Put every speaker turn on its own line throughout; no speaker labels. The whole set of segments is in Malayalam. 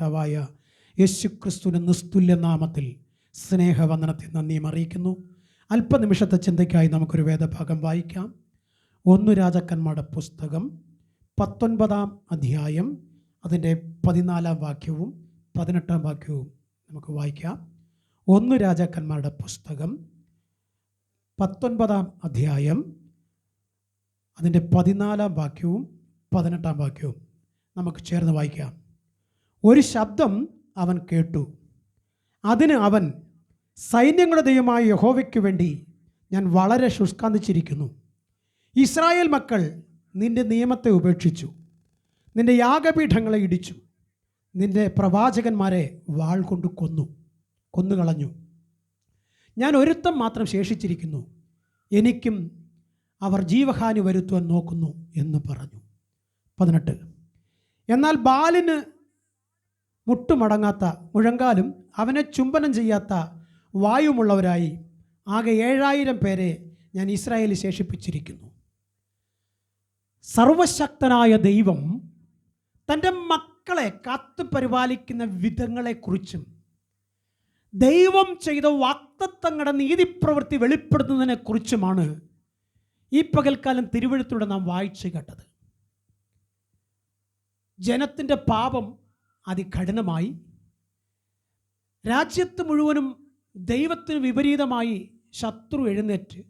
കർത്താവായ യേശു ക്രിസ്തുവിന്റെ നിസ്തുല്യ നാമത്തിൽ സ്നേഹവന്ദനത്തെ നന്ദിയും അറിയിക്കുന്നു. അല്പനിമിഷത്തെ ചിന്തയ്ക്കായി നമുക്കൊരു വേദഭാഗം വായിക്കാം. ഒന്ന് രാജാക്കന്മാരുടെ പുസ്തകം പത്തൊൻപതാം അധ്യായം അതിന്റെ പതിനാലാം വാക്യവും പതിനെട്ടാം വാക്യവും നമുക്ക് വായിക്കാം. ഒന്ന് രാജാക്കന്മാരുടെ പുസ്തകം പത്തൊൻപതാം അധ്യായം അതിന്റെ പതിനാലാം വാക്യവും പതിനെട്ടാം വാക്യവും നമുക്ക് ചേർന്ന് വായിക്കാം. ഒരു ശബ്ദം അവൻ കേട്ടു. അതിന് അവൻ സൈന്യങ്ങളുടെ ദൈവമായ യഹോവയ്ക്ക് വേണ്ടി ഞാൻ വളരെ ശുഷ്കാന്തിച്ചിരിക്കുന്നു. ഇസ്രായേൽ മക്കൾ നിന്റെ നിയമത്തെ ഉപേക്ഷിച്ചു. നിന്റെ യാഗപീഠങ്ങളെ ഇടിച്ചു. നിന്റെ പ്രവാചകന്മാരെ വാൾ കൊണ്ട് കൊന്നു കൊന്നുകളഞ്ഞു. ഞാൻ ഒരുത്തം മാത്രം ശേഷിച്ചിരിക്കുന്നു. എനിക്കും അവർ ജീവഹാനി വരുത്തുവാൻ നോക്കുന്നു എന്ന് പറഞ്ഞു. പതിനെട്ട്. എന്നാൽ ബാലിന് മുട്ടുമടങ്ങാത്ത മുഴങ്കാലും അവനെ ചുംബനം ചെയ്യാത്ത വായുമുള്ളവരായി ആകെ ഏഴായിരം പേരെ ഞാൻ ഇസ്രായേലിൽ ശേഷിപ്പിച്ചിരിക്കുന്നു. സർവശക്തനായ ദൈവം തന്റെ മക്കളെ കാത്തു പരിപാലിക്കുന്ന വിധങ്ങളെക്കുറിച്ചും ദൈവം ചെയ്ത വാക്തത്വങ്ങളുടെ നീതിപ്രവൃത്തി വെളിപ്പെടുത്തുന്നതിനെക്കുറിച്ചുമാണ് ഈ പകൽക്കാലം തിരുവഴുത്തൂടെ നാം വായിച്ചു കേട്ടത്. ജനത്തിന്റെ പാപം അതികഠിനമായി. രാജ്യത്ത് മുഴുവനും ദൈവത്തിന് വിപരീതമായി ശത്രു എഴുന്നേറ്റ്.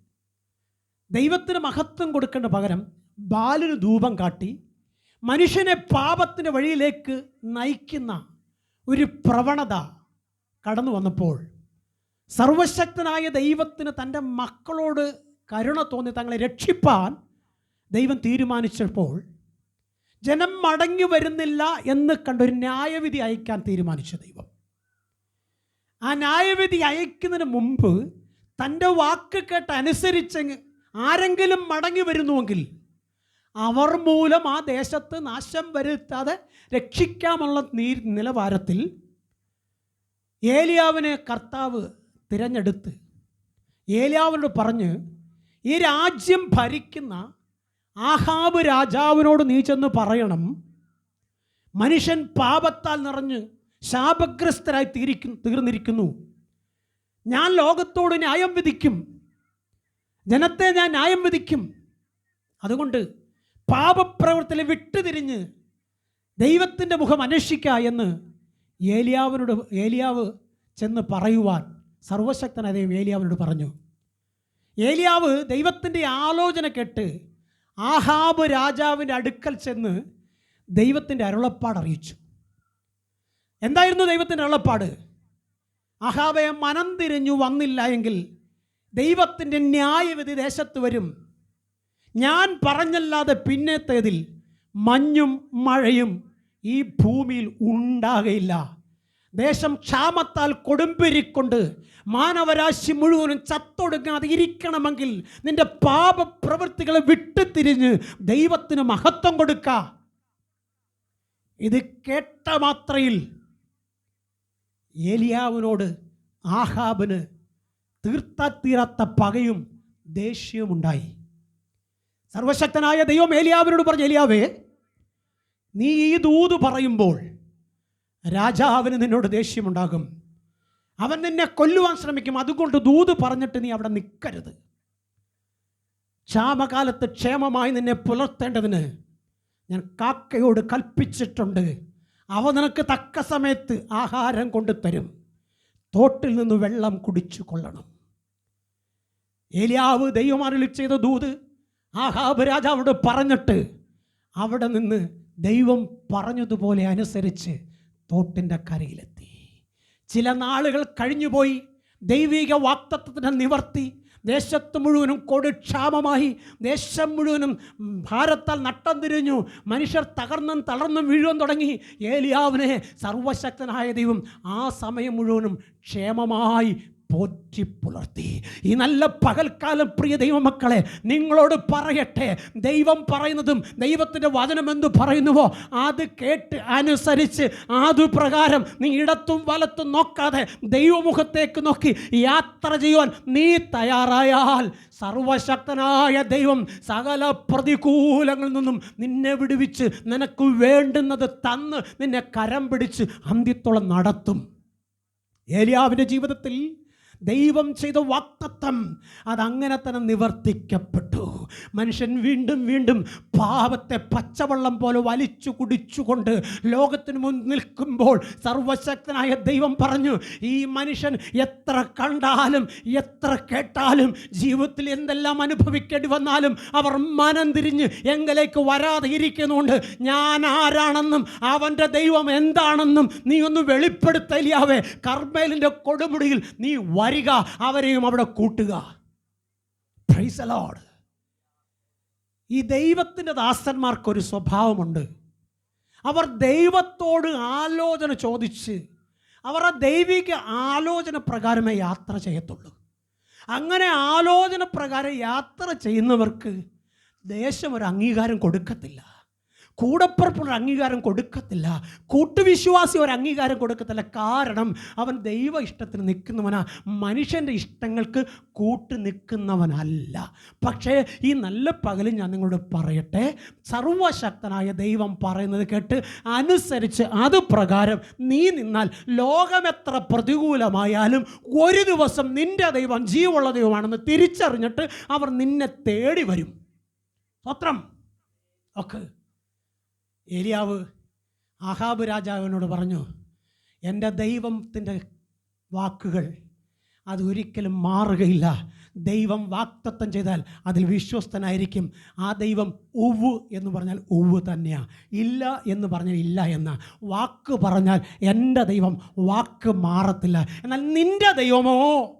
ദൈവത്തിന് മഹത്വം കൊടുക്കേണ്ട പകരം ബാലിന് ധൂപം കാട്ടി. മനുഷ്യനെ പാപത്തിന്റെ വഴിയിലേക്ക് നയിക്കുന്ന ഒരു പ്രവണത കടന്നു വന്നപ്പോൾ സർവശക്തനായ ദൈവത്തിന് തന്റെ മക്കളോട് കരുണ തോന്നി തങ്ങളെ രക്ഷിപ്പാൻ ദൈവം തീരുമാനിച്ചപ്പോൾ ജനം മടങ്ങി വരുന്നില്ല എന്ന് കണ്ടൊരു ന്യായവിധി അയക്കാൻ തീരുമാനിച്ച ദൈവം. ആ ന്യായവിധി അയക്കുന്നതിന് മുമ്പ് തന്റെ വാക്ക് കേട്ട് അനുസരിച്ച് ആരെങ്കിലും മടങ്ങി വരുന്നുവെങ്കിൽ അവർ മൂലം ആ ദേശത്ത് നാശം വരുത്താതെ രക്ഷിക്കാമുള്ള നീ നിലവാരത്തിൽ ഏലിയാവിനെ കർത്താവ് തിരഞ്ഞെടുത്ത് ഏലിയാവിനോട് പറഞ്ഞ് ഈ രാജ്യം ഭരിക്കുന്ന ആഹാബ് രാജാവിനോട് നീ ചെന്ന് പറയണം. മനുഷ്യൻ പാപത്താൽ നിറഞ്ഞ് ശാപഗ്രസ്തരായി തീരിക്കും തീർന്നിരിക്കുന്നു. ഞാൻ ലോകത്തോട് ന്യായം വിധിക്കും. ജനത്തെ ഞാൻ ന്യായം വിധിക്കും. അതുകൊണ്ട് പാപപ്രവർത്തനം വിട്ടുതിരിഞ്ഞ് ദൈവത്തിന്റെ മുഖം അന്വേഷിക്കുക എന്ന് ഏലിയാവിനോട് ഏലിയാവ് ചെന്ന് പറയുവാൻ സർവശക്തനായ ദൈവം ഏലിയാവിനോട് പറഞ്ഞു. ഏലിയാവ് ദൈവത്തിന്റെ ആലോചന കേട്ട് ആഹാബ് രാജാവിന്റെ അടുക്കൽ ചെന്ന് ദൈവത്തിന്റെ അരുളപ്പാട് അറിയിച്ചു. എന്തായിരുന്നു ദൈവത്തിന്റെ അരുളപ്പാട്? അഹാബെ മനം തിരിഞ്ഞു വന്നില്ല എങ്കിൽ ദൈവത്തിന്റെ ന്യായവിധി ദേശത്ത് വരും. ഞാൻ പറഞ്ഞല്ലാതെ പിന്നത്തേതിൽ മഞ്ഞും മഴയും ഈ ഭൂമിയിൽ ഉണ്ടാകയില്ല. ദേശം ക്ഷാമത്താൽ കൊടുമ്പിരിക്കൊണ്ട് മാനവരാശി മുഴുവനും ചത്തൊടുങ്ങാതെ ഇരിക്കണമെങ്കിൽ നിന്റെ പാപപ്രവൃത്തികളെ വിട്ടുതിരിഞ്ഞ് ദൈവത്തിന് മഹത്വം കൊടുക്ക. ഇത് കേട്ട മാത്രയിൽ ഏലിയാവിനോട് ആഹാബിന് തീർത്താത്തീരാത്ത പകയും ദേഷ്യവും ഉണ്ടായി. സർവശക്തനായ ദൈവം ഏലിയാവിനോട് പറഞ്ഞു ഏലിയാവേ നീ ഈ ദൂത് പറയുമ്പോൾ രാജാവിന് നിന്നോട് ദേഷ്യമുണ്ടാകും. അവൻ നിന്നെ കൊല്ലുവാൻ ശ്രമിക്കും. അതുകൊണ്ട് ദൂത് പറഞ്ഞിട്ട് നീ അവിടെ നിൽക്കരുത് ക്ഷാമകാലത്ത് ക്ഷേമമായി നിന്നെ പുലർത്തേണ്ടതിന് ഞാൻ കാക്കയോട് കൽപ്പിച്ചിട്ടുണ്ട്. അവ നിനക്ക് തക്ക സമയത്ത് ആഹാരം കൊണ്ടു തരും തോട്ടിൽ നിന്ന് വെള്ളം കുടിച്ചു കൊള്ളണം. ഏലിയാവ് ദൈവം അരുളി ചെയ്ത ദൂത് ആഹാബ് രാജാവോട് പറഞ്ഞിട്ട് അവിടെ നിന്ന് ദൈവം പറഞ്ഞതുപോലെ അനുസരിച്ച് തോട്ടിന്റെ കരയിലെത്തി. ചില നാളുകൾ കഴിഞ്ഞുപോയി. ദൈവിക വാക്തത്വത്തിന്റെ നിവർത്തി. ദേശത്ത് മുഴുവനും കൊടുക്ഷാമമായി. ദേശം മുഴുവനും ഭാരത്താൽ നട്ടം തിരിഞ്ഞു. മനുഷ്യർ തകർന്നും തളർന്നും വീഴുവാൻ തുടങ്ങി. ഏലിയാവിനെ സർവശക്തനായ ദൈവം ആ സമയം മുഴുവനും ക്ഷേമമായി പോറ്റി പുലർത്തി. ഈ നല്ല പകൽക്കാലം പ്രിയ ദൈവമക്കളെ നിങ്ങളോട് പറയട്ടെ. ദൈവം പറയുന്നതും ദൈവത്തിന്റെ വചനം എന്ത് പറയുന്നുവോ അത് കേട്ട് അനുസരിച്ച് അതുപ്രകാരം നീ ഇടത്തും വലത്തും നോക്കാതെ ദൈവമുഖത്തേക്ക് നോക്കി യാത്ര ചെയ്യുവാൻ നീ തയ്യാറായാൽ സർവശക്തനായ ദൈവം സകല പ്രതികൂലങ്ങളിൽ നിന്നും നിന്നെ വിടുവിച്ച് നിനക്ക് വേണ്ടുന്നത് തന്ന് നിന്നെ കരം പിടിച്ച് അന്ത്യത്തോളം നടത്തും. ഏലിയാവിന്റെ ജീവിതത്തിൽ ദൈവം ചെയ്ത വാക്തത്വം അതങ്ങനെ തന്നെ നിവർത്തിക്കപ്പെട്ടു. മനുഷ്യൻ വീണ്ടും വീണ്ടും പാപത്തെ പച്ചവെള്ളം പോലെ വലിച്ചു കുടിച്ചുകൊണ്ട് ലോകത്തിന് മുൻ നിൽക്കുമ്പോൾ സർവശക്തനായ ദൈവം പറഞ്ഞു ഈ മനുഷ്യൻ എത്ര കണ്ടാലും എത്ര കേട്ടാലും ജീവിതത്തിൽ എന്തെല്ലാം അനുഭവിക്കേണ്ടി വന്നാലും അവർ മനം തിരിഞ്ഞ് എങ്കിലേക്ക് വരാതെ ഇരിക്കുന്നുണ്ട്. ഞാൻ ആരാണെന്നും അവന്റെ ദൈവം എന്താണെന്നും നീ ഒന്ന് വെളിപ്പെടുത്തലിയാവേ. കർമ്മേലിന്റെ കൊടുമുടിയിൽ നീ വരിക അവരെയും അവിടെ കൂട്ടുക. പ്രൈസ് ഈ ദൈവത്തിന്റെ ദാസന്മാർക്കൊരു സ്വഭാവമുണ്ട്. അവർ ദൈവത്തോട് ആലോചന ചോദിച്ച് അവർ ആ ദൈവിക ആലോചന പ്രകാരമേ യാത്ര ചെയ്യത്തുള്ളൂ. അങ്ങനെ ആലോചന പ്രകാരം യാത്ര ചെയ്യുന്നവർക്ക് ദേശം ഒരു അംഗീകാരം കൊടുക്കത്തില്ല. കൂടപ്പുറപ്പുള്ള അംഗീകാരം കൊടുക്കത്തില്ല. കൂട്ടുവിശ്വാസി ഒരു അംഗീകാരം കൊടുക്കത്തില്ല. കാരണം അവൻ ദൈവ ഇഷ്ടത്തിന് നിൽക്കുന്നവനാ. മനുഷ്യന്റെ ഇഷ്ടങ്ങൾക്ക് കൂട്ടു നിൽക്കുന്നവനല്ല. പക്ഷേ ഈ നല്ല പകലും ഞാൻ നിങ്ങളോട് പറയട്ടെ. സർവശക്തനായ ദൈവം പറയുന്നത് കേട്ട് അനുസരിച്ച് അത് പ്രകാരം നീ നിന്നാൽ ലോകമെത്ര പ്രതികൂലമായാലും ഒരു ദിവസം നിന്റെ ദൈവം ജീവുള്ള ദൈവമാണെന്ന് തിരിച്ചറിഞ്ഞിട്ട് അവർ നിന്നെ തേടി വരും സ്വത്രം. ഒക്കെ ഏലിയാവ് ആഹാബ് രാജാവിനോട് പറഞ്ഞു എന്റെ ദൈവത്തിന്റെ വാക്കുകൾ അത് ഒരിക്കലും മാറുകയില്ല. ദൈവം വാക്തത്വം ചെയ്താൽ അതിൽ വിശ്വസ്തനായിരിക്കും. ആ ദൈവം ഉവ് എന്ന് പറഞ്ഞാൽ ഉവ് തന്നെയാണ് ഇല്ല എന്ന് പറഞ്ഞാൽ ഇല്ല എന്ന. വാക്ക് പറഞ്ഞാൽ എന്റെ ദൈവം വാക്ക് മാറത്തില്ല. എന്നാൽ നിന്റെ ദൈവമോ?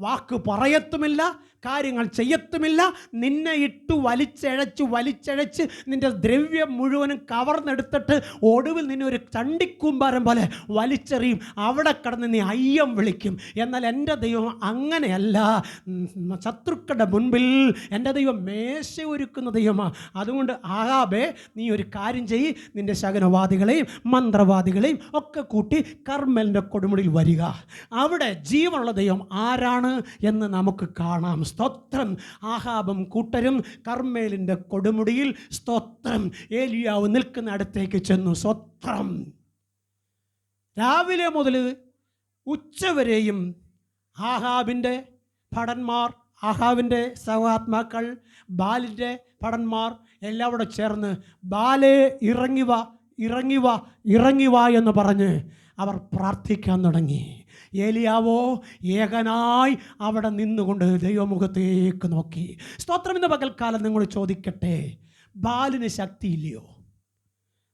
വാക്ക് പറയത്തുമില്ല കാര്യങ്ങൾ ചെയ്യത്തുമില്ല. നിന്നെ ഇട്ട് വലിച്ചഴച്ച് വലിച്ചഴച്ച് നിന്റെ ദ്രവ്യം മുഴുവനും കവർന്നെടുത്തിട്ട് ഒടുവിൽ നിന്നെ ഒരു ചണ്ടിക്കൂമ്പാരം പോലെ വലിച്ചെറിയും. അവിടെ കടന്ന് നീ അയ്യം വിളിക്കും. എന്നാൽ എന്റെ ദൈവം അങ്ങനെയല്ല. ശത്രുക്കളുടെ മുൻപിൽ എന്റെ ദൈവം മേശ ഒരുക്കുന്ന ദൈവമാണ് അതുകൊണ്ട് ആകാബേ നീ ഒരു കാര്യം ചെയ്യ്. നിന്റെ ശകനവാദികളെയും മന്ത്രവാദികളെയും ഒക്കെ കൂട്ടി കർമ്മലിന്റെ കൊടുമുടിയിൽ വരിക. അവിടെ ജീവനുള്ള ദൈവം ആരാണ് എന്ന് നമുക്ക് കാണാം. സ്തോത്രം. ആഹാബും കൂട്ടരും കർമ്മേലിന്റെ കൊടുമുടിയിൽ സ്തോത്രം. ഏലിയാവ് നിൽക്കുന്ന അടുത്തേക്ക് ചെന്നു സ്തോത്രം. രാവിലെ മുതൽ ഉച്ചവരെയും ആഹാബിന്റെ ഭടന്മാർ ആഹാബിന്റെ സഹാത്മാക്കൾ ബാലിന്റെ ഭടന്മാർ എല്ലാം കൂടെ ചേർന്ന് ബാലെ ഇറങ്ങിവ ഇറങ്ങിവ ഇറങ്ങിവ എന്ന് പറഞ്ഞ് അവർ പ്രാർത്ഥിക്കാൻ തുടങ്ങി. ഏലിയാവോ ഏകനായി അവിടെ നിന്നുകൊണ്ട് ദൈവമുഖത്തേക്ക് നോക്കി. സ്തോത്രം എന്ന പകൽക്കാലം നിങ്ങൾ ചോദിക്കട്ടെ ബാലിന് ശക്തിയില്ലയോ?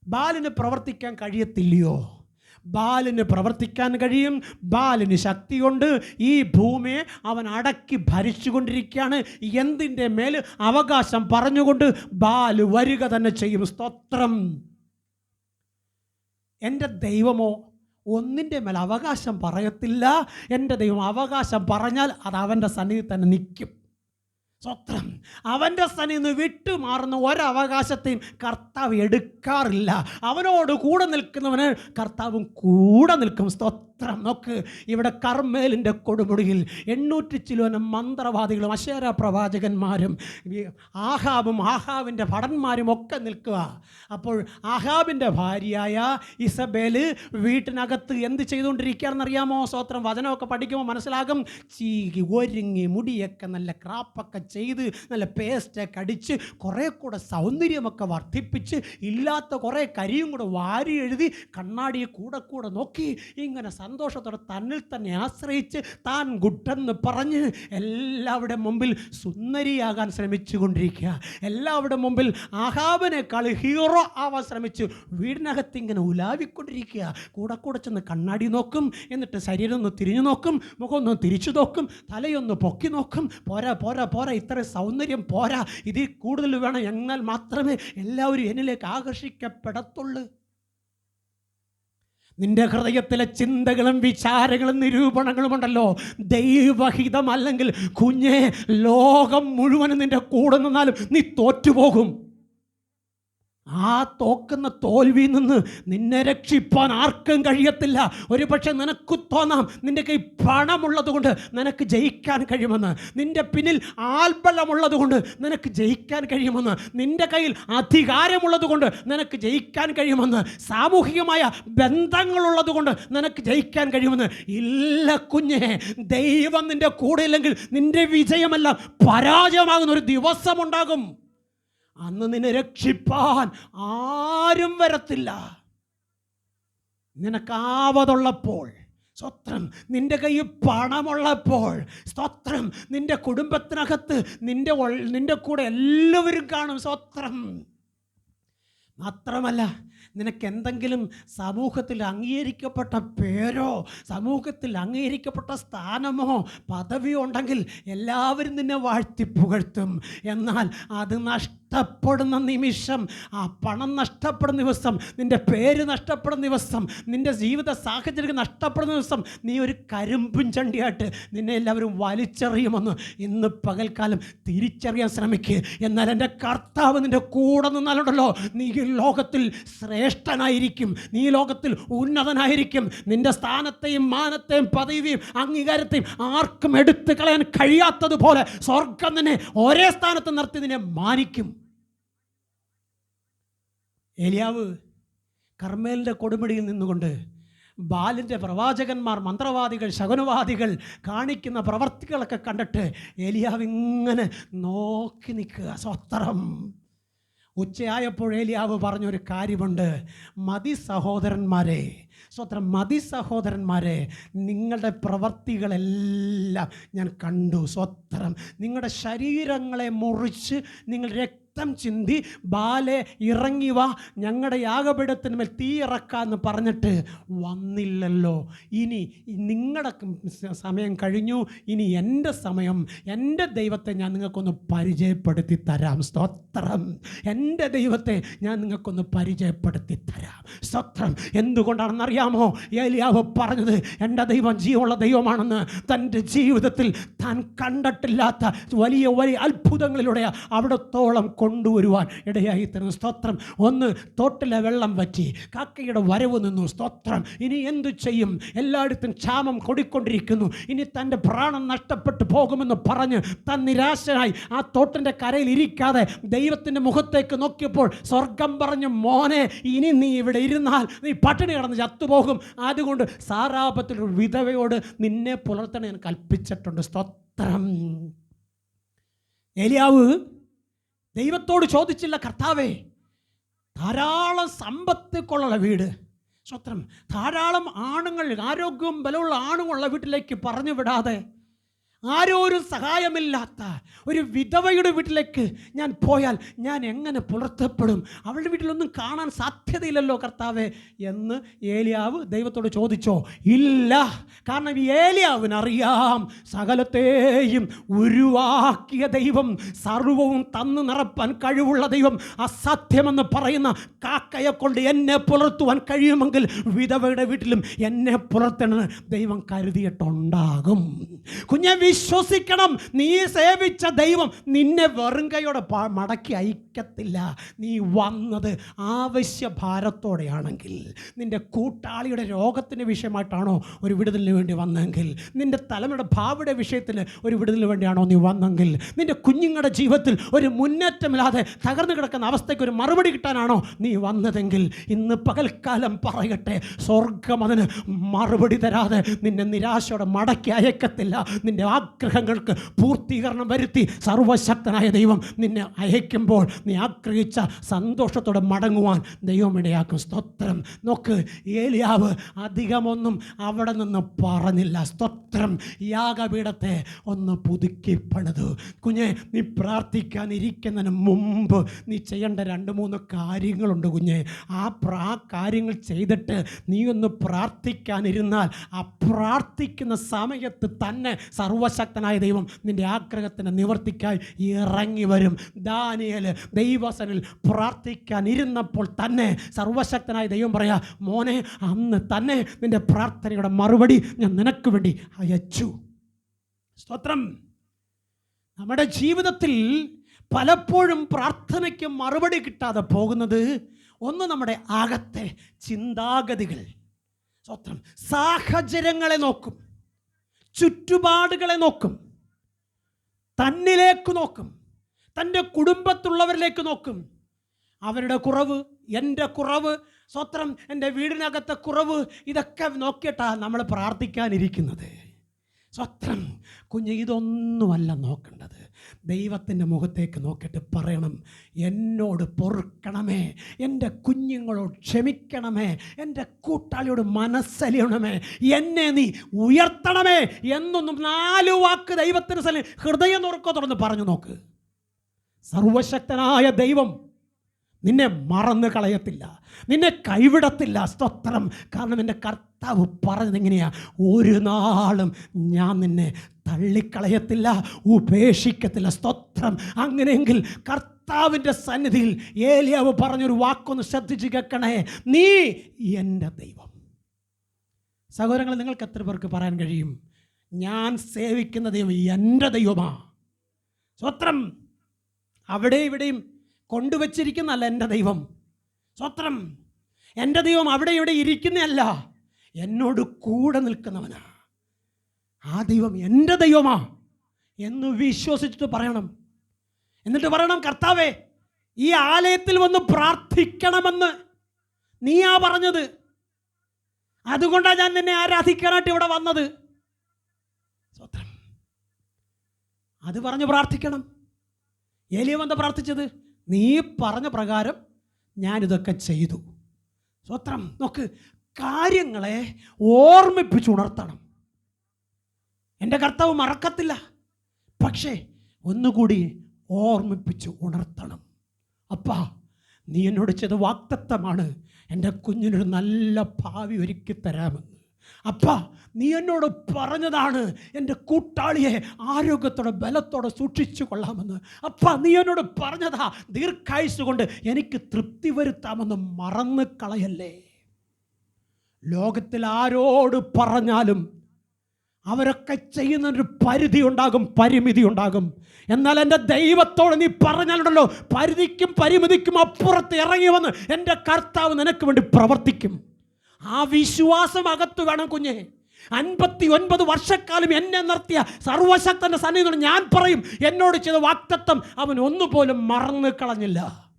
ബാലിന് പ്രവർത്തിക്കാൻ കഴിയത്തില്ലയോ? ബാലിന് പ്രവർത്തിക്കാൻ കഴിയും. ബാലിന് ശക്തിയുണ്ട്. ഈ ഭൂമിയെ അവൻ അടക്കി ഭരിച്ചുകൊണ്ടിരിക്കുകയാണ്. എന്തിന്റെ മേൽ അവകാശം പറഞ്ഞുകൊണ്ട് ബാൽ വരിക തന്നെ ചെയ്യും. സ്തോത്രം. എന്റെ ദൈവമോ ഒന്നിന്റെ മേൽ അവകാശം പറയത്തില്ല. എന്റെ ദൈവം അവകാശം പറഞ്ഞാൽ അത് അവന്റെ സന്നിധി തന്നെ നിൽക്കും. സ്വത്രം. അവന്റെ സന്നിധി നിന്ന് വിട്ടുമാറുന്ന ഒരവകാശത്തെയും കർത്താവ് എടുക്കാറില്ല. അവനോട് കൂടെ നിൽക്കുന്നവന് കർത്താവും കൂടെ നിൽക്കും. സ്തോത്രം നോക്ക്. ഇവിടെ കർമ്മേലിന്റെ കൊടുമുടിയിൽ എണ്ണൂറ്റി ചിലോനം മന്ത്രവാദികളും അശേര പ്രവാചകന്മാരും ആഹാബും ആഹാബിന്റെ ഭടന്മാരും ഒക്കെ നിൽക്കുക. അപ്പോൾ ആഹാബിന്റെ ഭാര്യയായ ഇസബേൽ വീട്ടിനകത്ത് എന്ത് ചെയ്തുകൊണ്ടിരിക്കുകയാണെന്നറിയാമോ? സ്വത്രം വചനമൊക്കെ പഠിക്കുമ്പോൾ മനസ്സിലാകും. ചീകി ഒരുങ്ങി മുടിയൊക്കെ നല്ല ക്രാപ്പൊക്കെ ചെയ്ത് നല്ല പേസ്റ്റൊക്കെ അടിച്ച് കുറേ കൂടെ സൗന്ദര്യമൊക്കെ വർദ്ധിപ്പിച്ച് ഇല്ലാത്ത കുറേ കരിയും കൂടെ വാരി എഴുതി കണ്ണാടിയെ കൂടെ കൂടെ നോക്കി. ഇങ്ങനെ സന്തോഷത്തോടെ തന്നിൽ തന്നെ ആശ്രയിച്ച് താൻ ഗുഡെന്ന് പറഞ്ഞ് എല്ലാവരുടെ മുമ്പിൽ സുന്ദരിയാകാൻ ശ്രമിച്ചു കൊണ്ടിരിക്കുക എല്ലാവരുടെ മുമ്പിൽ ആഹാബിനേക്കാൾ ഹീറോ ആവാൻ ശ്രമിച്ചു വീടിനകത്ത് ഇങ്ങനെ ഉലാവിക്കൊണ്ടിരിക്കുക. കൂടെ കൂടെ ചെന്ന് കണ്ണാടി നോക്കും എന്നിട്ട് ശരീരം ഒന്ന് തിരിഞ്ഞു നോക്കും മുഖം ഒന്ന് തിരിച്ചു നോക്കും തലയൊന്ന് പൊക്കി നോക്കും. പോരാ പോരാ പോരാ ഇത്ര സൗന്ദര്യം പോരാ. ഇതിൽ കൂടുതൽ വേണം എന്നാൽ മാത്രമേ എല്ലാവരും എന്നിലേക്ക് ആകർഷിക്കപ്പെടത്തുള്ളൂ. നിന്റെ ഹൃദയത്തിലെ ചിന്തകളും വിചാരങ്ങളും നിരൂപണങ്ങളും ഉണ്ടല്ലോ. ദൈവഹിതമല്ലെങ്കിൽ കുഞ്ഞെ ലോകം മുഴുവനും നിന്റെ കൂടെ നിന്നാലും നീ തോറ്റുപോകും. ആ തോക്കുന്ന തോൽവിയിൽ നിന്ന് നിന്നെ രക്ഷിപ്പാൻ ആർക്കും കഴിയത്തില്ല. ഒരു പക്ഷേ നിനക്ക് തോന്നാം നിന്റെ കൈ പണമുള്ളത് കൊണ്ട് നിനക്ക് ജയിക്കാൻ കഴിയുമെന്ന്. നിന്റെ പിന്നിൽ ആൽബലമുള്ളത് കൊണ്ട് നിനക്ക് ജയിക്കാൻ കഴിയുമെന്ന്. നിന്റെ കയ്യിൽ അധികാരമുള്ളത് കൊണ്ട് നിനക്ക് ജയിക്കാൻ കഴിയുമെന്ന്. സാമൂഹികമായ ബന്ധങ്ങളുള്ളത് കൊണ്ട് നിനക്ക് ജയിക്കാൻ കഴിയുമെന്ന്. ഇല്ല കുഞ്ഞെ ദൈവം നിന്റെ കൂടെ ഇല്ലെങ്കിൽ നിന്റെ വിജയമെല്ലാം പരാജയമാകുന്ന ഒരു ദിവസമുണ്ടാകും. അന്ന് നിന്നെ രക്ഷിപ്പാൻ ആരും വരത്തില്ല. നിനക്കാവതുള്ളപ്പോൾ സ്വത്രം നിന്റെ കയ്യിൽ പണമുള്ളപ്പോൾ സ്വത്രം നിന്റെ കുടുംബത്തിനകത്ത് നിന്റെ നിന്റെ കൂടെ എല്ലാവരും കാണും സ്വത്രം മാത്രമല്ല നിനക്ക് എന്തെങ്കിലും സമൂഹത്തിൽ അംഗീകരിക്കപ്പെട്ട പേരോ സമൂഹത്തിൽ അംഗീകരിക്കപ്പെട്ട സ്ഥാനമോ പദവിയോ ഉണ്ടെങ്കിൽ എല്ലാവരും നിന്നെ വാഴ്ത്തി പുകഴ്ത്തും. എന്നാൽ അത് നഷ്ടപ്പെടുന്ന നിമിഷം ആ പണം നഷ്ടപ്പെടുന്ന ദിവസം നിന്റെ പേര് നഷ്ടപ്പെടുന്ന ദിവസം നിന്റെ ജീവിത സാഹചര്യം നഷ്ടപ്പെടുന്ന ദിവസം നീ ഒരു കരിമ്പും ചണ്ടിയായിട്ട് നിന്നെ എല്ലാവരും വലിച്ചെറിയുമെന്ന് ഇന്ന് പകൽക്കാലം തിരിച്ചറിയാൻ ശ്രമിക്കുക എന്നാൽ എന്റെ കർത്താവ് നിന്റെ കൂടെ നിന്നാലുണ്ടല്ലോ. നീ ഈ ലോകത്തിൽ ശ്രേഷ്ഠനായിരിക്കും. നീ ലോകത്തിൽ ഉന്നതനായിരിക്കും. നിന്റെ സ്ഥാനത്തെയും മാനത്തെയും പദവിയും അംഗീകാരത്തെയും ആർക്കും എടുത്തു കളയാൻ കഴിയാത്തതുപോലെ സ്വർഗം തന്നെ ഒരേ സ്ഥാനത്ത് നിർത്തി നിന്നെ മാനിക്കും. ഏലിയാവ് കർമ്മേലിന്റെ കൊടുമുടിയിൽ നിന്നുകൊണ്ട് ബാലിന്റെ പ്രവാചകന്മാർ മന്ത്രവാദികൾ ശകുനവാദികൾ കാണിക്കുന്ന പ്രവർത്തികളൊക്കെ കണ്ടിട്ട് ഏലിയാവ് ഇങ്ങനെ നോക്കി നിൽക്കുക. സ്വത്രം ഉച്ചയായപ്പോൾ ഏലിയാവ് പറഞ്ഞൊരു കാര്യമുണ്ട്. മതി സഹോദരന്മാരെ സ്വത്രം മതി സഹോദരന്മാരെ നിങ്ങളുടെ പ്രവർത്തികളെല്ലാം ഞാൻ കണ്ടു. സ്വത്രം നിങ്ങളുടെ ശരീരങ്ങളെ മുറിച്ച് നിങ്ങൾ ചിന്തി ബാലെ ഇറങ്ങി വാ. ഞങ്ങളുടെ യാഗപീഠത്തിന്മേൽ തീ ഇറക്കാന്ന് പറഞ്ഞിട്ട് വന്നില്ലല്ലോ. ഇനി നിങ്ങളുടെ സമയം കഴിഞ്ഞു. ഇനി എന്റെ സമയം എന്റെ ദൈവത്തെ ഞാൻ നിങ്ങൾക്കൊന്ന് പരിചയപ്പെടുത്തി തരാം. സ്തോത്രം. എന്റെ ദൈവത്തെ ഞാൻ നിങ്ങൾക്കൊന്ന് പരിചയപ്പെടുത്തി തരാം. സ്തോത്രം. എന്തുകൊണ്ടാണെന്നറിയാമോ? ഏലിയാവ് പറഞ്ഞത് എന്റെ ദൈവം ജീവമുള്ള ദൈവമാണെന്ന് തന്റെ ജീവിതത്തിൽ താൻ കണ്ടിട്ടില്ലാത്ത വലിയ വലിയ അത്ഭുതങ്ങളിലൂടെ അവിടത്തോളം കൊണ്ടുവരുവാൻ ഇടയായി തരുന്നു സ്തോത്രം. ഒന്ന് തോട്ടിലെ വെള്ളം വറ്റി. കാക്കയുടെ വരവ് നിന്നു സ്തോത്രം. ഇനി എന്തു ചെയ്യും? എല്ലായിടത്തും ക്ഷാമം കൊടിക്കൊണ്ടിരിക്കുന്നു. ഇനി തന്റെ പ്രാണം നഷ്ടപ്പെട്ടു പോകുമെന്ന് പറഞ്ഞ് താൻ നിരാശനായി ആ തോട്ടിന്റെ കരയിൽ ഇരിക്കാതെ ദൈവത്തിന്റെ മുഖത്തേക്ക് നോക്കിയപ്പോൾ സ്വർഗം പറഞ്ഞു മോനെ ഇനി നീ ഇവിടെ ഇരുന്നാൽ നീ പട്ടിണി കിടന്ന് ചത്തുപോകും. അതുകൊണ്ട് സാറാപത്തിൽ ഒരു വിധവയോട് നിന്നെ പുലർത്തണ ഞാൻ കൽപ്പിച്ചിട്ടുണ്ട്. സ്തോത്രം. ഏലിയാവ് ദൈവത്തോട് ചോദിച്ചില്ല കർത്താവേ ധാരാളം സമ്പത്ത് കൊള്ളുള്ള വീട്. സ്വത്രം ധാരാളം ആണുങ്ങൾ ആരോഗ്യവും ബലമുള്ള ആണുങ്ങളുള്ള വീട്ടിലേക്ക് പറഞ്ഞു വിടാതെ ആരോരും സഹായമില്ലാത്ത ഒരു വിധവയുടെ വീട്ടിലേക്ക് ഞാൻ പോയാൽ ഞാൻ എങ്ങനെ പുലർത്തപ്പെടും അവളുടെ വീട്ടിലൊന്നും കാണാൻ സാധ്യതയില്ലല്ലോ കർത്താവേ എന്ന് ഏലിയാവ് ദൈവത്തോട് ചോദിച്ചോ? ഇല്ല. കാരണം ഏലിയാവിനറിയാം സകലത്തെയും ഉരുവാക്കിയ ദൈവം സർവവും തന്നു നിറപ്പാൻ കഴിവുള്ള ദൈവം അസാധ്യമെന്ന് പറയുന്ന കാക്കയെ കൊണ്ട് എന്നെ പുലർത്തുവാൻ കഴിയുമെങ്കിൽ വിധവയുടെ വീട്ടിലും എന്നെ പുലർത്തണമെന്ന് ദൈവം കരുതിയിട്ടുണ്ടാകും. കുഞ്ഞെ വിശ്വസിക്കണം. നീ സേവിച്ച ദൈവം നിന്നെ വെറും കൈയോടെ മടക്കി അയക്കത്തില്ല. നീ വന്നത് ആവശ്യ ഭാരത്തോടെയാണെങ്കിൽ. നിന്റെ കൂട്ടാളിയുടെ രോഗത്തിന്റെ വിഷയമായിട്ടാണോ ഒരു വിടുതലിന് വേണ്ടി വന്നെങ്കിൽ നിന്റെ തലമുറയുടെ ഭാവിയുടെ വിഷയത്തിൽ ഒരു വിടുതലിന് വേണ്ടിയാണോ നീ വന്നെങ്കിൽ നിന്റെ കുഞ്ഞുങ്ങളുടെ ജീവിതത്തിൽ ഒരു മുന്നേറ്റമില്ലാതെ തകർന്നു കിടക്കുന്ന അവസ്ഥയ്ക്ക് ഒരു മറുപടി കിട്ടാനാണോ നീ വന്നതെങ്കിൽ? ഇന്ന് പകൽക്കാലം പറയട്ടെ. സ്വർഗം അതിന് മറുപടി തരാതെ നിന്നെ നിരാശയോടെ മടക്കി അയക്കത്തില്ല. നിന്റെ ആഗ്രഹങ്ങൾക്ക് പൂർത്തീകരണം വരുത്തി സർവശക്തനായ ദൈവം നിന്നെ അയക്കുമ്പോൾ നീ ആഗ്രഹിച്ച സന്തോഷത്തോടെ മടങ്ങുവാൻ ദൈവം ഇടയാക്കും. സ്തോത്രം. നോക്ക് ഏലിയാവ് അധികമൊന്നും അവിടെ നിന്ന് പറഞ്ഞില്ല. സ്തോത്രം. യാഗപീഠത്തെ ഒന്ന് പുതുക്കി പണിതു. കുഞ്ഞെ നീ പ്രാർത്ഥിക്കാനിരിക്കുന്നതിന് മുമ്പ് നീ ചെയ്യേണ്ട രണ്ട് മൂന്ന് കാര്യങ്ങളുണ്ട് കുഞ്ഞെ. ആ പ്രാ കാര്യങ്ങൾ ചെയ്തിട്ട് നീ ഒന്ന് പ്രാർത്ഥിക്കാനിരുന്നാൽ ആ പ്രാർത്ഥിക്കുന്ന സമയത്ത് തന്നെ സർവ സർവശക്തനായ ദൈവം നിന്റെ ആഗ്രഹത്തിന്റെ നിവർത്തിക്കായി ഇറങ്ങി വരും. ദാനിയൽ ദൈവസനിൽ പ്രാർത്ഥിക്കാൻ ഇരുന്നപ്പോൾ തന്നെ സർവശക്തനായ ദൈവം പറയാ മോനെ അന്ന് തന്നെ നിന്റെ പ്രാർത്ഥനയുടെ മറുപടി ഞാൻ നിനക്ക് വേണ്ടി അയച്ചു. സ്തോത്രം. നമ്മുടെ ജീവിതത്തിൽ പലപ്പോഴും പ്രാർത്ഥനയ്ക്ക് മറുപടി കിട്ടാതെ പോകുന്നത് ഒന്ന് നമ്മുടെ അകത്തെ ചിന്താഗതികൾ. സ്വത്രം സാഹചര്യങ്ങളെ നോക്കും. ചുറ്റുപാടുകളെ നോക്കും. തന്നിലേക്ക് നോക്കും. തന്റെ കുടുംബത്തുള്ളവരിലേക്ക് നോക്കും. അവരുടെ കുറവ് എന്റെ കുറവ് സ്വത്രം എന്റെ വീടിനകത്തെ കുറവ് ഇതൊക്കെ നോക്കിയിട്ടാണ് നമ്മൾ പ്രാർത്ഥിക്കാനിരിക്കുന്നത്. സ്വത്രം. കുഞ്ഞ് ഇതൊന്നുമല്ല നോക്കേണ്ടത്. ദൈവത്തിന്റെ മുഖത്തേക്ക് നോക്കിയിട്ട് പറയണം എന്നോട് പൊറുക്കണമേ എന്റെ കുഞ്ഞുങ്ങളോട് ക്ഷമിക്കണമേ എന്റെ കൂട്ടാളിയോട് മനസ്സലിയണമേ എന്നെ നീ ഉയർത്തണമേ എന്നൊന്നും നാല് വാക്ക് ദൈവത്തിന് ഹൃദയം നുറുക്കോ തുറന്ന് പറഞ്ഞു നോക്ക്. സർവശക്തനായ ദൈവം നിന്നെ മറന്നു കളയത്തില്ല. നിന്നെ കൈവിടത്തില്ല. സ്തോത്രം. കാരണം എന്റെ കർത്താവ് പറഞ്ഞത് എങ്ങനെയാണ് ഒരു നാളും ഞാൻ നിന്നെ തള്ളിക്കളയത്തില്ല ഉപേക്ഷിക്കത്തില്ല. സ്തോത്രം. അങ്ങനെയെങ്കിൽ കർത്താവിന്റെ സന്നിധിയിൽ ഏലിയാവ് പറഞ്ഞൊരു വാക്കൊന്ന് ശ്രദ്ധിച്ച് കേൾക്കണേ. നീ എന്റെ ദൈവം. സഹോദരങ്ങൾ നിങ്ങൾക്ക് എത്ര പേർക്ക് പറയാൻ കഴിയും? ഞാൻ സേവിക്കുന്ന ദൈവം എന്റെ ദൈവമാ. സ്വത്രം അവിടെ ഇവിടെയും കൊണ്ടുവച്ചിരിക്കുന്നല്ല എന്റെ ദൈവം. സ്വത്രം. എന്റെ ദൈവം അവിടെ ഇവിടെ ഇരിക്കുന്നതല്ല. എന്നോട് കൂടെ നിൽക്കുന്നവനാ. ആ ദൈവം എന്റെ ദൈവമാ എന്ന് വിശ്വസിച്ചിട്ട് പറയണം. എന്നിട്ട് പറയണം കർത്താവേ ഈ ആലയത്തിൽ വന്ന് പ്രാർത്ഥിക്കണമെന്ന് നീയാ പറഞ്ഞത്. അതുകൊണ്ടാണ് ഞാൻ നിന്നെ ആരാധിക്കാനായിട്ട് ഇവിടെ വന്നത്. അത് പറഞ്ഞ് പ്രാർത്ഥിക്കണം. ഏലിയ വന്ന് പ്രാർത്ഥിച്ചത്. നീ പറഞ്ഞ പ്രകാരം ഞാനിതൊക്കെ ചെയ്തു. സ്വത്രം നോക്ക് കാര്യങ്ങളെ ഓർമ്മിപ്പിച്ചുണർത്തണം എന്റെ കർത്താവ് മറക്കത്തില്ല പക്ഷേ ഒന്നുകൂടി ഓർമ്മിപ്പിച്ച് ഉണർത്തണം. അപ്പാ നീ എന്നോട് ചെയ്ത വാക്തത്വമാണ് എന്റെ കുഞ്ഞിനൊരു നല്ല ഭാവി ഒരുക്കി തരാമെന്ന് അപ്പാ നീ എന്നോട് പറഞ്ഞതാണ് എന്റെ കൂട്ടാളിയെ ആരോഗ്യത്തോടെ ബലത്തോടെ സൂക്ഷിച്ചു കൊള്ളാമെന്ന്. അപ്പ നീ എന്നോട് പറഞ്ഞതാ ദീർഘായുസ് കൊണ്ട് എനിക്ക് തൃപ്തി വരുത്താമെന്ന് മറന്നു കളയല്ലേ ലോകത്തിൽ ആരോട് പറഞ്ഞാലും അവരൊക്കെ ചെയ്യുന്നൊരു പരിധി ഉണ്ടാകും പരിമിതി ഉണ്ടാകും. എന്നാൽ എന്റെ ദൈവത്തോട് നീ പറഞ്ഞാലുണ്ടല്ലോ പരിധിക്കും പരിമിതിക്കും അപ്പുറത്ത് ഇറങ്ങി വന്ന് എന്റെ കർത്താവ് നിനക്ക് വേണ്ടി പ്രവർത്തിക്കും. ആ വിശ്വാസം അകത്ത് വേണം കുഞ്ഞെ. അൻപത്തി ഒൻപത് വർഷക്കാലം എന്നെ നിർത്തിയ സർവശക്തന്റെ സന്നിധിയോട് ഞാൻ പറയും എന്നോട് ചെയ്ത വാക്തത്വം അവൻ ഒന്നുപോലും മറന്നു കളഞ്ഞില്ല.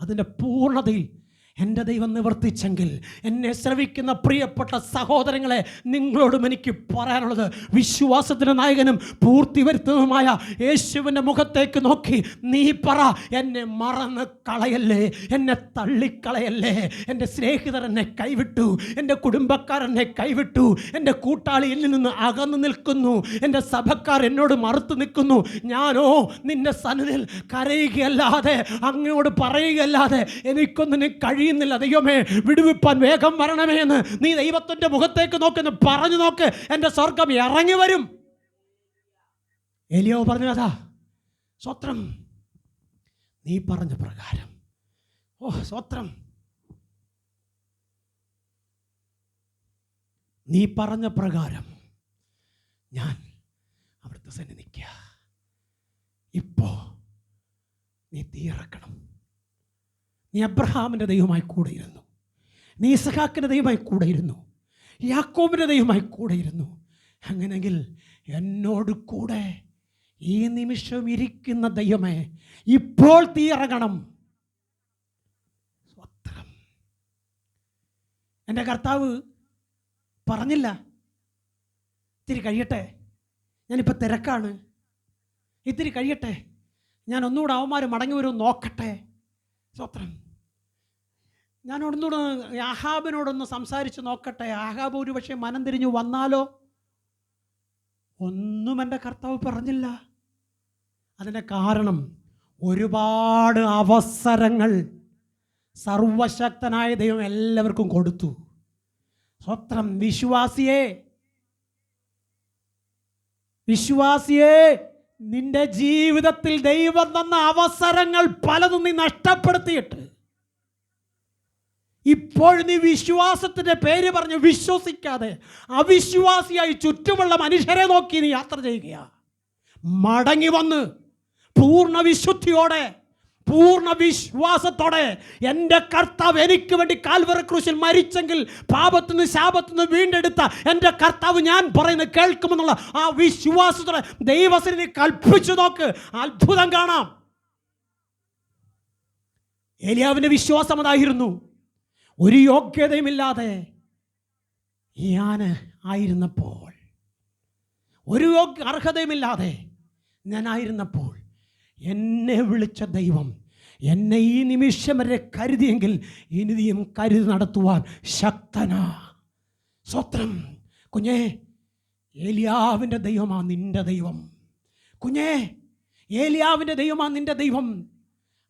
അതിന്റെ പൂർണതയിൽ എന്റെ ദൈവം നിവർത്തിച്ചെങ്കിൽ എന്നെ ശ്രവിക്കുന്ന പ്രിയപ്പെട്ട സഹോദരങ്ങളെ നിങ്ങളോടും എനിക്ക് പറയാനുള്ളത് വിശ്വാസത്തിന്റെ നായകനും പൂർത്തി വരുത്തുന്നതുമായ യേശുവിന്റെ മുഖത്തേക്ക് നോക്കി നീ പറ എന്നെ മറന്ന് കളയല്ലേ? എന്നെ തള്ളിക്കളയല്ലേ? എന്റെ സ്നേഹിതർ എന്നെ കൈവിട്ടു എന്റെ കുടുംബക്കാർ എന്നെ കൈവിട്ടു എന്റെ കൂട്ടാളി എന്നിൽ നിന്ന് അകന്നു നിൽക്കുന്നു എന്റെ സഭക്കാർ എന്നോട് മറുത്തു നിൽക്കുന്നു. ഞാനോ നിന്റെ സന്നിധിയിൽ കരയുകയല്ലാതെ അങ്ങയോട് പറയുകയല്ലാതെ എനിക്കൊന്നിനും കഴിയുന്നില്ല ദൈവമേ വിടുവിപ്പാൻ വേഗം വരണമേ എന്ന്. നീ ദൈവത്തിന്റെ മുഖത്തേക്ക് നോക്കുന്ന പറഞ്ഞു നോക്ക് എന്റെ സ്വർഗം ഇറങ്ങി വരും. എലിയോ പറഞ്ഞു അതാ സ്വത്രം. നീ പറഞ്ഞ പ്രകാരം. ഓ സ്വത്രം. നീ പറഞ്ഞ പ്രകാരം ഞാൻ അവിടുത്തെ സന്നിധിക്കുക ഇപ്പോ നീ തീയിറക്കണം നീ അബ്രഹാമിന്റെ ദൈവമായി കൂടെയിരുന്നു. നീ ഇസഹാക്കിന്റെ ദൈവമായി കൂടെയിരുന്നു. യാക്കോബിന്റെ ദൈവമായി കൂടെയിരുന്നു. അങ്ങനെങ്കിൽ എന്നോട് കൂടെ ഈ നിമിഷം ഇരിക്കുന്ന ദൈവമേ ഇപ്പോൾ തീയിറങ്ങണം എന്റെ കർത്താവ് പറഞ്ഞില്ല. ഇത്തിരി കഴിയട്ടെ. ഞാനിപ്പോൾ തിരക്കാണ്. ഇത്തിരി കഴിയട്ടെ. ഞാൻ ഒന്നുകൂടെ അവന്മാർ മടങ്ങി വരും നോക്കട്ടെ. സ്വത്രം. ഞാൻ ഒന്നുകൂടെ ആഹാബിനോടൊന്ന് സംസാരിച്ച് നോക്കട്ടെ. ആഹാബ് ഒരു പക്ഷേ മനം തിരിഞ്ഞു വന്നാലോ? ഒന്നും എന്റെ കർത്താവ് പറഞ്ഞില്ല. അതിന്റെ കാരണം ഒരുപാട് അവസരങ്ങൾ സർവശക്തനായ ദൈവം എല്ലാവർക്കും കൊടുത്തു. സ്വത്രം വിശ്വാസിയെ. വിശ്വാസിയെ നിന്റെ ജീവിതത്തിൽ ദൈവം തന്ന അവസരങ്ങൾ പലതും നീ നഷ്ടപ്പെടുത്തിയിട്ട് ഇപ്പോൾ നീ വിശ്വാസത്തിന്റെ പേര് പറഞ്ഞ് വിശ്വസിക്കാതെ അവിശ്വാസിയായി ചുറ്റുമുള്ള മനുഷ്യരെ നോക്കി നീ യാത്ര ചെയ്യുക മടങ്ങി വന്ന് പൂർണ വിശുദ്ധിയോടെ പൂർണ വിശ്വാസത്തോടെ എന്റെ കർത്താവ് എനിക്ക് വേണ്ടി കാൽവറ ക്രൂശിൽ മരിച്ചെങ്കിൽ പാപത്തുനിന്ന് ശാപത്തുനിന്ന് വീണ്ടെടുത്ത എന്റെ കർത്താവ് ഞാൻ പറയുന്നത് കേൾക്കുമെന്നുള്ള ആ വിശ്വാസത്തോടെ ദൈവസിനെ കൽപ്പിച്ചു നോക്ക്. അത്ഭുതം കാണാം. ഏലിയാവിന്റെ വിശ്വാസം അതായിരുന്നു. ഒരു യോഗ്യതയുമില്ലാതെ ഞാൻ ആയിരുന്നപ്പോൾ ഒരു യോഗ്യ അർഹതയുമില്ലാതെ ഞാനായിരുന്നപ്പോൾ എന്നെ വിളിച്ച ദൈവം എന്നെ ഈ നിമിഷം വരെ കരുതിയെങ്കിൽ ഇനിയും കരുതി നടത്തുവാൻ ശക്തനാ. സ്വത്രം. കുഞ്ഞേ ഏലിയാവിന്റെ ദൈവമാ നിന്റെ ദൈവം. കുഞ്ഞേ ഏലിയാവിന്റെ ദൈവമാ നിന്റെ ദൈവം.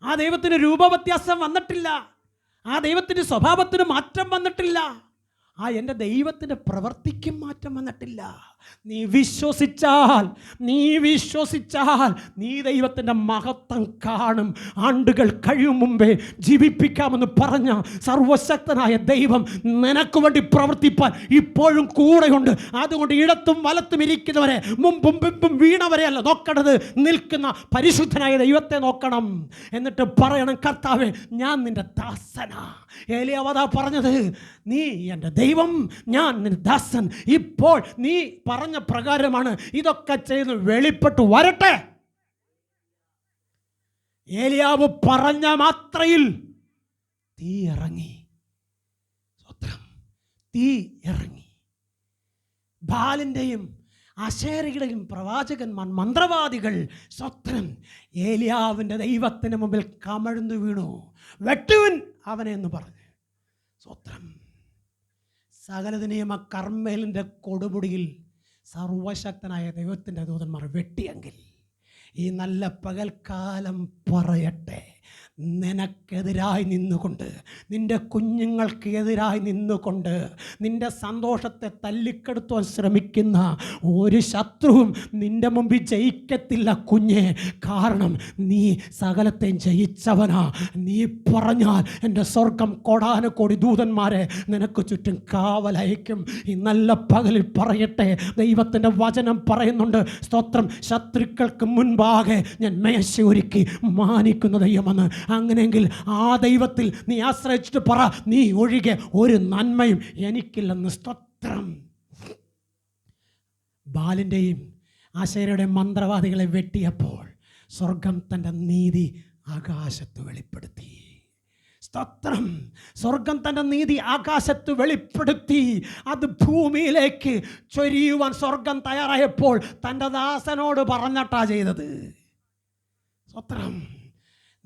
ആ ദൈവത്തിന് രൂപവ്യത്യാസം വന്നിട്ടില്ല. ആ ദൈവത്തിന്റെ സ്വഭാവത്തിന് മാറ്റം വന്നിട്ടില്ല. ആ എന്റെ ദൈവത്തിന്റെ പ്രവർത്തിക്കും മാറ്റം വന്നിട്ടില്ല. നീ വിശ്വസിച്ചാൽ നീ വിശ്വസിച്ചാൽ നീ ദൈവത്തിന്റെ മഹത്വം കാണും. ആണ്ടുകൾ കഴിയും മുമ്പേ ജീവിപ്പിക്കാമെന്ന് പറഞ്ഞ സർവശക്തനായ ദൈവം നിനക്ക് വേണ്ടി പ്രവർത്തിപ്പാൻ ഇപ്പോഴും കൂടെയുണ്ട്. അതുകൊണ്ട് ഇടത്തും വലത്തും ഇരിക്കുന്നവരെ മുമ്പും പിമ്പും വീണവരെ അല്ല നോക്കണത് നിൽക്കുന്ന പരിശുദ്ധനായ ദൈവത്തെ നോക്കണം. എന്നിട്ട് പറയണം കർത്താവെ ഞാൻ നിന്റെ ദാസനാ. ഏലിയാവത പറഞ്ഞത്. നീ എന്റെ ദൈവം ഞാൻ നിന്റെ ദാസൻ. ഇപ്പോൾ നീ പറഞ്ഞ പ്രകാരമാണ് ഇതൊക്കെ ചെയ്ത് വെളിപ്പെട്ട് വരട്ടെ. ഏലിയാവ് പറഞ്ഞ മാത്രയിൽ തീ ഇറങ്ങി. തീ ഇറങ്ങി. ബാലിന്റെയും അശേരിയുടെയും പ്രവാചകന്മാർ മന്ത്രവാദികൾ സ്വത്രം ഏലിയാവിന്റെ ദൈവത്തിന് മുമ്പിൽ കമഴ്ന്നു വീണു. വെട്ടുവിൻ അവനെ എന്ന് പറഞ്ഞു. സ്വത്രം സകലതിനെയും ആ കർമ്മേലിന്റെ കൊടുമുടിയിൽ സർവശക്തനായ ദൈവത്തിന്റെ ദൂതന്മാർ വെട്ടിയെങ്കിൽ ഈ നല്ല പകൽക്കാലം പറയട്ടെ. നിനക്കെതിരായി നിന്നുകൊണ്ട് നിന്റെ കുഞ്ഞുങ്ങൾക്ക് എതിരായി നിന്നുകൊണ്ട് നിന്റെ സന്തോഷത്തെ തല്ലിക്കെടുത്തുവാൻ ശ്രമിക്കുന്ന ഒരു ശത്രുവും നിന്റെ മുമ്പിൽ ജയിക്കത്തില്ല കുഞ്ഞെ. കാരണം നീ സകലത്തെയും ജയിച്ചവനാ. നീ പറഞ്ഞാൽ എന്റെ സ്വർഗം കോടാനക്കോടി ദൂതന്മാരെ നിനക്ക് ചുറ്റും കാവലയക്കും നല്ല പകലിൽ പറയട്ടെ. ദൈവത്തിന്റെ വചനം പറയുന്നുണ്ട്. സ്തോത്രം. ശത്രുക്കൾക്ക് മുൻപാകെ ഞാൻ മേശ ഒരുക്കി മാനിക്കുന്ന ദൈവമെന്ന്. അങ്ങനെയെങ്കിൽ ആ ദൈവത്തിൽ നീ ആശ്രയിച്ചിട്ട് പറ നീ ഒഴികെ ഒരു നന്മയും എനിക്കില്ലെന്ന് സ്തോത്രം. ബാലിന്റെയും ആശയരുടെ മന്ത്രവാദികളെ വെട്ടിയപ്പോൾ സ്വർഗം തന്റെ നീതി ആകാശത്ത് വെളിപ്പെടുത്തി. സ്തോത്രം. സ്വർഗം തന്റെ നീതി ആകാശത്ത് വെളിപ്പെടുത്തി. അത് ഭൂമിയിലേക്ക് ചൊരിയുവാൻ സ്വർഗം തയ്യാറായപ്പോൾ തന്റെ ദാസനോട് പറഞ്ഞട്ടാ ചെയ്തത്. സ്തോത്രം.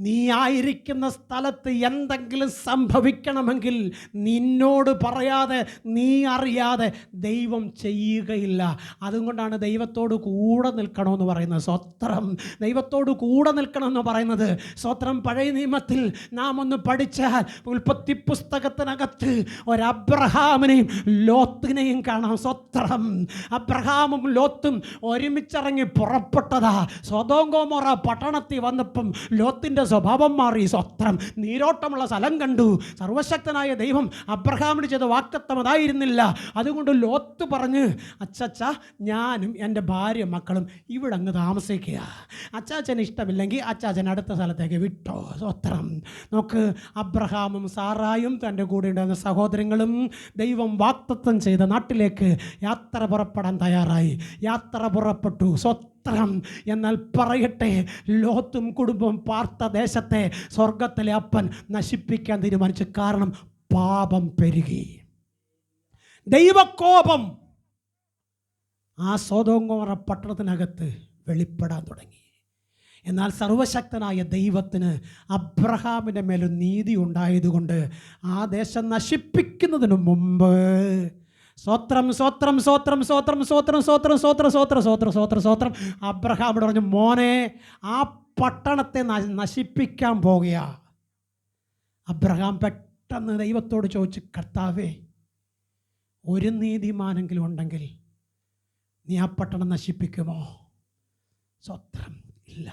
നീ ആയിരിക്കുന്ന സ്ഥലത്ത് എന്തെങ്കിലും സംഭവിക്കണമെങ്കിൽ നിന്നോട് പറയാതെ നീ അറിയാതെ ദൈവം ചെയ്യുകയില്ല. അതുകൊണ്ടാണ് ദൈവത്തോട് കൂടെ നിൽക്കണമെന്ന് പറയുന്നത് സ്വത്രം. ദൈവത്തോട് കൂടെ നിൽക്കണമെന്ന് പറയുന്നത് സ്വത്രം. പഴയ നിയമത്തിൽ നാം ഒന്ന് പഠിച്ചാൽ ഉൽപ്പത്തി പുസ്തകത്തിനകത്ത് ഒരബ്രഹാമിനെയും ലോത്തിനെയും കാണാം. സ്വത്രം. അബ്രഹാമും ലോത്തും ഒരുമിച്ചിറങ്ങി പുറപ്പെട്ടതാ. സ്വതോങ്കോമോറ പട്ടണത്തിൽ വന്നപ്പം ലോത്തിന്റെ സ്വഭാവം മാറി സ്വത്രം. നീരോട്ടമുള്ള സ്ഥലം കണ്ടു. സർവശക്തനായ ദൈവം അബ്രഹാമിന് ചെയ്ത വാക്തത്വം അതായിരുന്നില്ല. അതുകൊണ്ട് ലോത്ത് പറഞ്ഞ് അച്ചച്ച ഞാനും എന്റെ ഭാര്യ മക്കളും ഇവിടെ അങ്ങ് താമസിക്കുക. അച്ചാച്ചന് ഇഷ്ടമില്ലെങ്കിൽ അച്ചാച്ചൻ അടുത്ത സ്ഥലത്തേക്ക് വിട്ടോ സ്വത്രം. നോക്ക് അബ്രഹാമും സാറായും തന്റെ കൂടെ ഉണ്ടായിരുന്ന സഹോദരങ്ങളും ദൈവം വാക്തത്വം ചെയ്ത നാട്ടിലേക്ക് യാത്ര പുറപ്പെടാൻ തയ്യാറായി. യാത്ര പുറപ്പെട്ടു. സ്വത്രം എന്നാൽ പറയട്ടെ ലോത്തും കുടുംബവും പാർത്ത ദേശത്തെ സ്വർഗത്തിലെ അപ്പൻ നശിപ്പിക്കാൻ തീരുമാനിച്ചു കാരണം പാപം പെരുകി. ദൈവക്കോപം ആ സ്വതോങ്കോറ പട്ടണത്തിനകത്ത് വെളിപ്പെടാൻ തുടങ്ങി. എന്നാൽ സർവശക്തനായ ദൈവത്തിന് അബ്രഹാമിന്റെ മേലും നീതി ഉണ്ടായതുകൊണ്ട് ആ ദേശം നശിപ്പിക്കുന്നതിന് മുമ്പ് സ്വത്രം സ്വത്രം സ്വത്രം സ്വത്രം സ്വത്രം സ്വത്രം സ്വത്രം സ്വത്രം സ്വത്രം സ്വത്രം സ്വത്രം ഇവിടെ പറഞ്ഞു മോനെ ആ പട്ടണത്തെ നശിപ്പിക്കാൻ പോകുക അബ്രഹാം പെട്ടെന്ന് ദൈവത്തോട് ചോദിച്ചു കർത്താവേ ഒരു നീതിമാനെങ്കിലും ഉണ്ടെങ്കിൽ നീ ആ പട്ടണം നശിപ്പിക്കുമോ സ്വത്രം ഇല്ല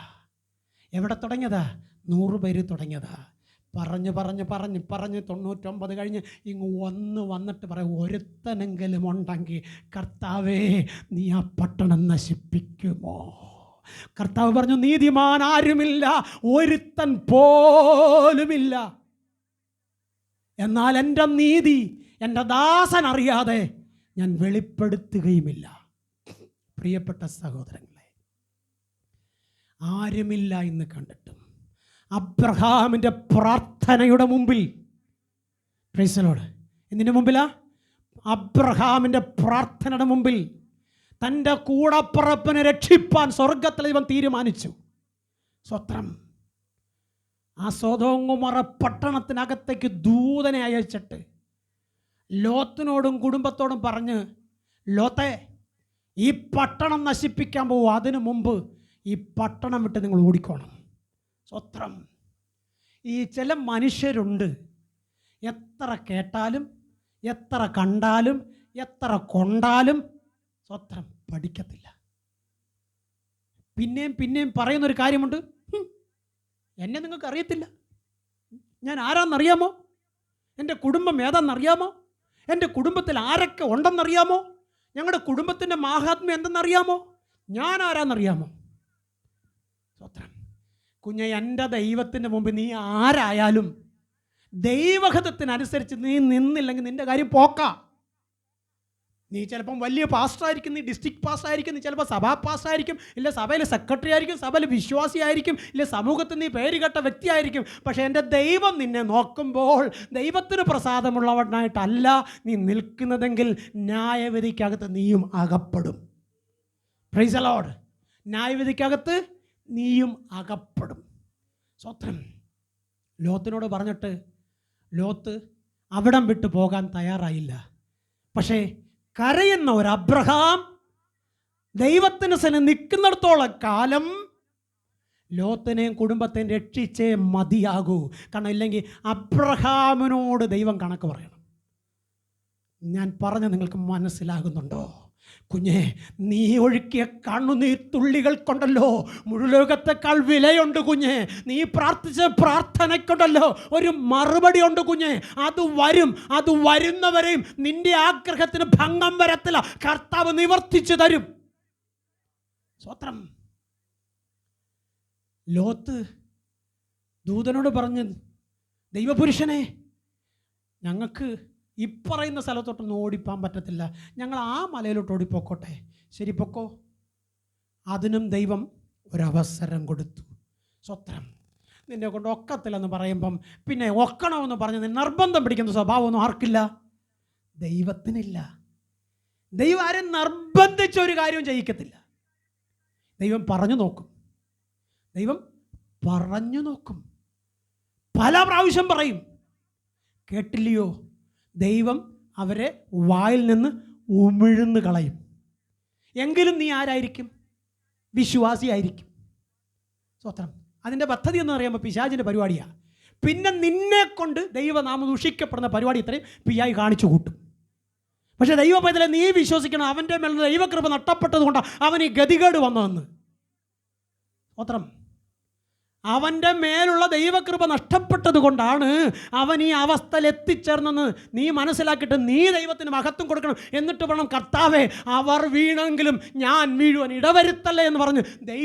എവിടെ തുടങ്ങിയതാ നൂറ് പേര് തുടങ്ങിയതാ പറഞ്ഞ് പറഞ്ഞ് പറഞ്ഞ് പറഞ്ഞ് തൊണ്ണൂറ്റൊമ്പത് കഴിഞ്ഞ് ഇങ്ങ് ഒന്ന് വന്നിട്ട് പറയും ഒരുത്തനെങ്കിലും ഉണ്ടെങ്കിൽ കർത്താവേ നീ ആ പട്ടണം നശിപ്പിക്കുമോ? കർത്താവ് പറഞ്ഞു നീതിമാൻ ആരുമില്ല ഒരുത്തൻ പോലുമില്ല. എന്നാൽ എന്റെ നീതി എന്റെ ദാസൻ അറിയാതെ ഞാൻ വെളിപ്പെടുത്തുകയുമില്ല. പ്രിയപ്പെട്ട സഹോദരങ്ങളെ ആരുമില്ല എന്ന് കണ്ടിട്ടും. അബ്രഹാമിന്റെ പ്രാർത്ഥനയുടെ മുമ്പിൽ. പ്രൈസലോട് എന്തിന്റെ മുമ്പിലാ? അബ്രഹാമിന്റെ പ്രാർത്ഥനയുടെ മുമ്പിൽ. തന്റെ കൂടപ്പുറപ്പിനെ രക്ഷിപ്പാൻ സ്വർഗത്തിൽ ഇവൻ തീരുമാനിച്ചു. സ്വത്രം. ആ സ്വതോങ്ങുമറ പട്ടണത്തിനകത്തേക്ക് ദൂതനെ അയച്ചിട്ട് ലോത്തിനോടും കുടുംബത്തോടും പറഞ്ഞ് ലോത്തെ ഈ പട്ടണം നശിപ്പിക്കാൻ പോകും അതിനു മുമ്പ് ഈ പട്ടണം വിട്ട് നിങ്ങൾ ഓടിക്കോണം. സ്വത്രം. ഈ ചില മനുഷ്യരുണ്ട്. എത്ര കേട്ടാലും എത്ര കണ്ടാലും എത്ര കൊണ്ടാലും സ്വത്രം പഠിക്കത്തില്ല. പിന്നെയും പിന്നെയും പറയുന്നൊരു കാര്യമുണ്ട്. എന്നെ നിങ്ങൾക്ക് അറിയത്തില്ല ഞാൻ ആരാന്നറിയാമോ? എന്റെ കുടുംബം ഏതാണെന്നറിയാമോ എന്റെ കുടുംബത്തിൽ ആരൊക്കെ ഉണ്ടെന്നറിയാമോ? ഞങ്ങളുടെ കുടുംബത്തിന്റെ മാഹാത്മ്യം എന്തെന്നറിയാമോ? ഞാൻ ആരാന്നറിയാമോ? കുഞ്ഞെ എന്റെ ദൈവത്തിന്റെ മുമ്പിൽ നീ ആരായാലും ദൈവഹിതത്തിനനുസരിച്ച് നീ നിന്നില്ലെങ്കിൽ നിന്റെ കാര്യം പോക്ക. നീ ചിലപ്പം വലിയ പാസ്റ്ററായിരിക്കും നീ ഡിസ്ട്രിക്ട് പാസ്റ്ററായിരിക്കും നീ ചിലപ്പോൾ സഭാ പാസ്റ്ററായിരിക്കും ഇല്ല സഭയിൽ സെക്രട്ടറി ആയിരിക്കും സഭയിൽ വിശ്വാസി ആയിരിക്കും ഇല്ല സമൂഹത്തിൽ നീ പേര് കേട്ട വ്യക്തിയായിരിക്കും പക്ഷേ എന്റെ ദൈവം നിന്നെ നോക്കുമ്പോൾ ദൈവത്തിന് പ്രസാദമുള്ളവനായിട്ടല്ല നീ നിൽക്കുന്നതെങ്കിൽ ന്യായവിധിക്കകത്ത് നീയും അകപ്പെടും. പ്രൈസ് അലോഡ് ന്യായവിധിക്കകത്ത് നീയും അകപ്പെടും. സ്വത്രം ലോത്തിനോട് പറഞ്ഞിട്ട് ലോത്ത് അവിടം വിട്ടു പോകാൻ തയ്യാറായില്ല. പക്ഷേ കരയുന്ന ഒരു അബ്രഹാം ദൈവത്തിന് സന നിൽക്കുന്നിടത്തോളം കാലം ലോത്തിനെയും കുടുംബത്തെയും രക്ഷിച്ചേ മതിയാകൂ. കാരണം ഇല്ലെങ്കിൽ അബ്രഹാമിനോട് ദൈവം കണക്ക് പറയണം. ഞാൻ പറഞ്ഞ് നിങ്ങൾക്ക് മനസ്സിലാകുന്നുണ്ടോ? കുഞ്ഞെ നീ ഒഴുക്കിയ കണ്ണുനീർ തുള്ളികൾ കൊണ്ടല്ലോ. മുഴുലോകത്തെക്കാൾ വിലയുണ്ട് കുഞ്ഞെ. നീ പ്രാർത്ഥിച്ച പ്രാർത്ഥനയ്ക്കുണ്ടല്ലോ. ഒരു മറുപടി ഉണ്ട് കുഞ്ഞെ. അത് വരും. അത് വരുന്നവരെയും നിന്റെ ആഗ്രഹത്തിന് ഭംഗം വരത്തില്ല. കർത്താവ് നിവർത്തിച്ചു തരും. സ്വത്രം. ലോത്ത് ദൂതനോട് പറഞ്ഞ് ദൈവപുരുഷനെ ഞങ്ങൾക്ക് ഇപ്പറയുന്ന സ്ഥലത്തോട്ടൊന്നും ഓടിപ്പാൻ പറ്റത്തില്ല. ഞങ്ങൾ ആ മലയിലോട്ട് ഓടിപ്പോക്കോട്ടെ. ശരി പൊക്കോ. അതിനും ദൈവം ഒരവസരം കൊടുത്തു. സ്വത്രം. നിന്നെ കൊണ്ട് ഒക്കത്തില്ലെന്ന് പറയുമ്പം പിന്നെ ഒക്കണമെന്ന് പറഞ്ഞ് നിർബന്ധം പിടിക്കുന്ന സ്വഭാവമൊന്നും ആർക്കില്ല? ദൈവത്തിനില്ല. ദൈവം ആരും നിർബന്ധിച്ച ഒരു കാര്യവും ചെയ്യിക്കത്തില്ല. ദൈവം പറഞ്ഞു നോക്കും. ദൈവം പറഞ്ഞു നോക്കും. പല പ്രാവശ്യം പറയും. കേട്ടില്ലയോ? ദൈവം അവരെ വായിൽ നിന്ന് ഉമിഴ്ന്ന് കളയും. എങ്കിലും നീ ആരായിരിക്കും? വിശ്വാസിയായിരിക്കും. സ്വത്രം അതിന്റെ പദ്ധതി എന്ന് പറയുമ്പോൾ പിശാചിന്റെ പരിപാടിയാണ് പിന്നെ നിന്നെ കൊണ്ട് ദൈവനാമം ദൂഷിക്കപ്പെടുന്ന പരിപാടി ഇത്രയും പിയായി കാണിച്ചു കൂട്ടും. പക്ഷേ ദൈവപൈതലെ നീ വിശ്വസിക്കണം. അവന്റെ മേലുള്ള ദൈവകൃപ നഷ്ടപ്പെട്ടത് കൊണ്ടാണ് അവൻ ഈ ഗതികേട് വന്നതെന്ന്. സ്വത്രം അവന്റെ മേലുള്ള ദൈവകൃപ നഷ്ടപ്പെട്ടത് കൊണ്ടാണ് അവൻ ഈ അവസ്ഥയിൽ എത്തിച്ചേർന്നെന്ന് നീ മനസ്സിലാക്കിയിട്ട് നീ ദൈവത്തിന് മഹത്വം കൊടുക്കണം എന്നിട്ട് വേണം കർത്താവേ അവർ വീണെങ്കിലും ഞാൻ വീഴുവാൻ ഇടവരുത്തല്ലേ എന്ന് പറഞ്ഞ് ദൈവം